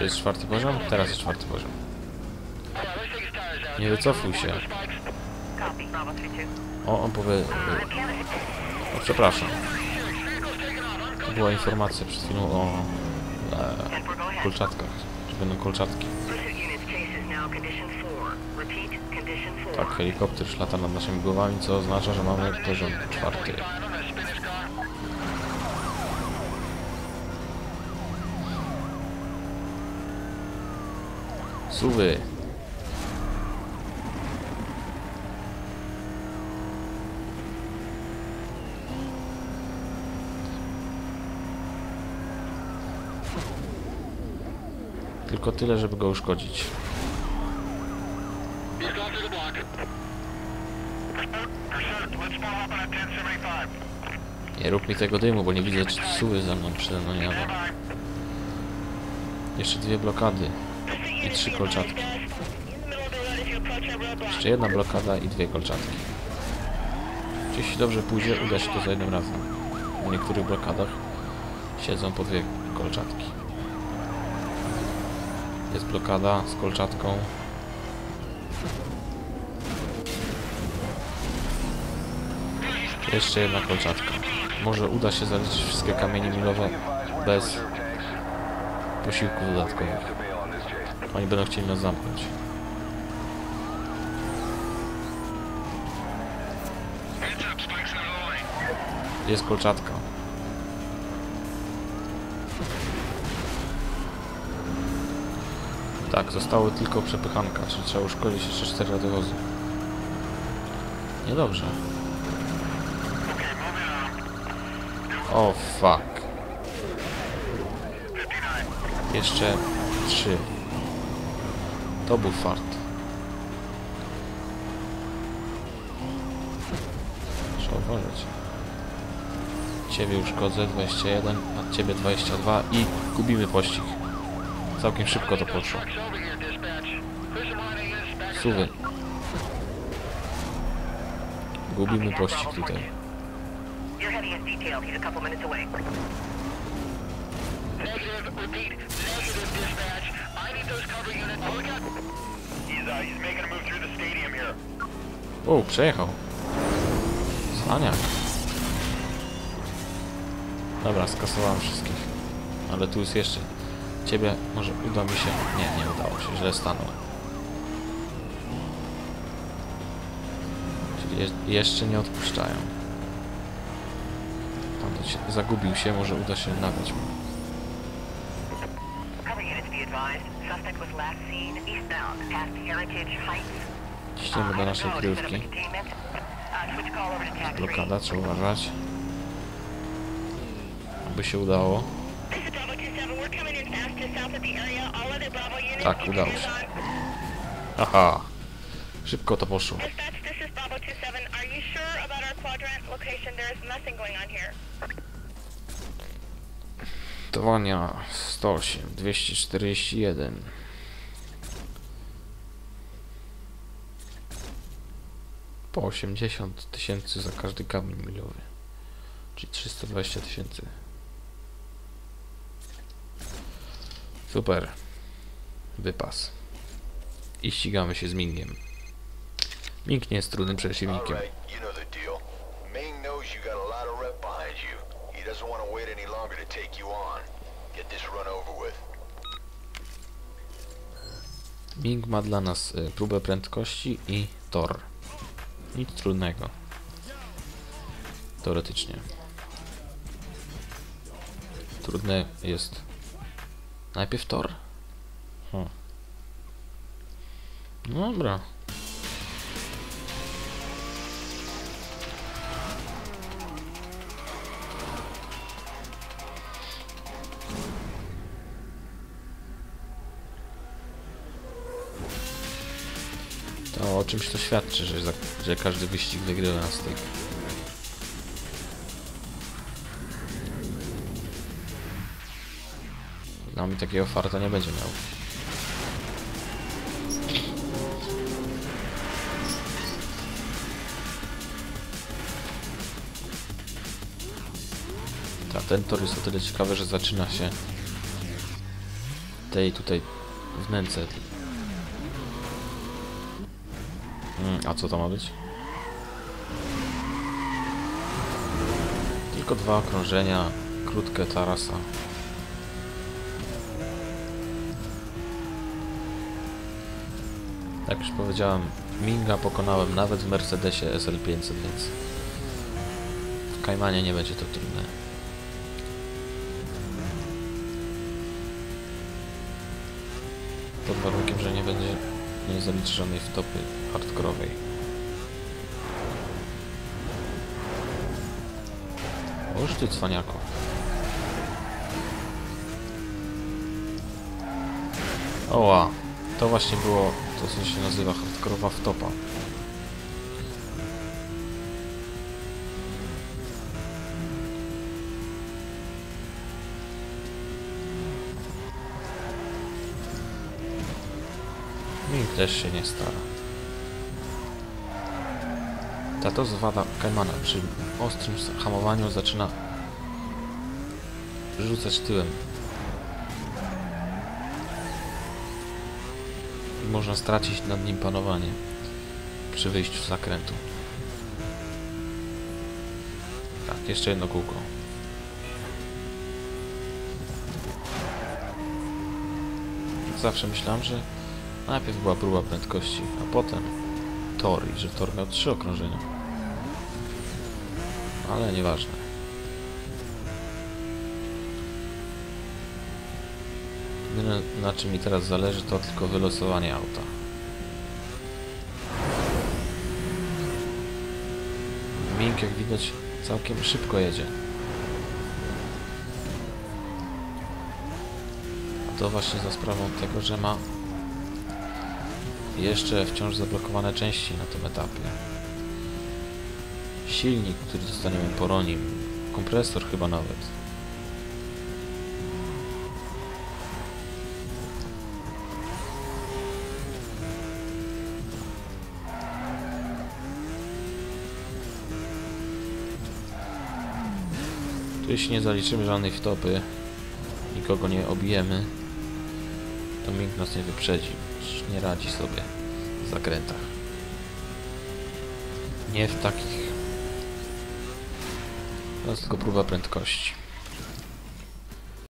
Jest czwarty poziom? Teraz jest czwarty poziom. Nie wycofuj się. O, on powie... O, przepraszam. To była informacja przed chwilą o e, kolczatkach. Że będą kolczatki. Tak, helikopter już lata nad naszymi głowami, co oznacza, że mamy poziom czwarty. Suwy. Tylko tyle, żeby go uszkodzić. He's gone through the block. Pursuit, let's follow up on a 1075. Nie rób mi tego dymu, bo nie widzę, czy suwy za mną przede mną jadą. Jeszcze dwie blokady i trzy kolczatki. Jeszcze jedna blokada i dwie kolczatki. Jeśli dobrze pójdzie, uda się to za jednym razem. W niektórych blokadach siedzą po dwie kolczatki. Jest blokada z kolczatką. Jeszcze jedna kolczatka. Może uda się zaliczyć wszystkie kamienie milowe bez posiłków dodatkowych. Oni będą chcieli nas zamknąć. Jest kolczatka. Tak, zostały tylko przepychanka, trzeba uszkodzić jeszcze 4 radiowozy. Niedobrze. O fuck. 59. Jeszcze 3. To był fart. Trzeba uważać. Ciebie uszkodzę 21, a ciebie 22 i gubimy pościg. Całkiem szybko to poszło. Suwy. Gubimy pościg tutaj. Negative, repeat, negative dispatch. O, przejechał. Zaniak. Dobra, skasowałem wszystkich. Ale tu jest jeszcze. Ciebie może uda mi się. Nie, nie udało się, źle stanął. Czyli je jeszcze nie odpuszczają. Tamten się zagubił się, może uda się nagrać mu. Ciśniemy do naszej kryjówki. Uh, three. Blokada, trzeba uważać. Aby się udało. This is Bravo 27. We're coming in fast to south of the area. All other Bravo units. Tak, udało się. Aha! Szybko to poszło. Dispatch, this is Bravo 27. Are you sure about our quadrant location? There is nothing going on here. Towania 108, 241. Po 80 tysięcy za każdy kamień milowy. Czyli 320 tysięcy. Super. Wypas. I ścigamy się z Mingiem. Ming nie jest trudnym przeciwnikiem. Doesn't want to wait any longer to take you on. Get this run over with. Ming ma dla nas y, próbę prędkości i tor. Nic trudnego. Teoretycznie. Trudne jest najpierw tor. Hmm. No dobra. To o czymś to świadczy, że, za, że każdy wyścig wygrywa na styk. Z nami takiego farta nie będzie miał. Ta, ten tor jest o tyle ciekawy, że zaczyna się tej tutaj wnęce. Mm, a co to ma być? Tylko dwa okrążenia, krótkie tarasa. Jak już powiedziałem, Minga pokonałem nawet w Mercedesie SL500, więc w Kaimanie nie będzie to trudne. Pod warunkiem, że nie będzie nie wtopy hardkorowej. Oż ty cwaniako. Oła, to właśnie było to, co się nazywa hardkorowa wtopa. Ming też się nie stara. Tato zwada Kaimana przy ostrym hamowaniu zaczyna rzucać tyłem. I można stracić nad nim panowanie przy wyjściu z zakrętu. Tak, jeszcze jedno kółko. Zawsze myślałem, że najpierw była próba prędkości, a potem tor i że tor miał trzy okrążenia. Ale nieważne. Jedyne na czym mi teraz zależy to tylko wylosowanie auta. Mink jak widać całkiem szybko jedzie. A to właśnie za sprawą tego, że ma jeszcze wciąż zablokowane części na tym etapie. Silnik, który dostaniemy po Ronim, kompresor chyba nawet. Tu jeśli nie zaliczymy żadnej wtopy, nikogo nie obijemy, to Mink nas nie wyprzedzi, nie radzi sobie w zakrętach. Nie w takich. Jest tylko próba prędkości.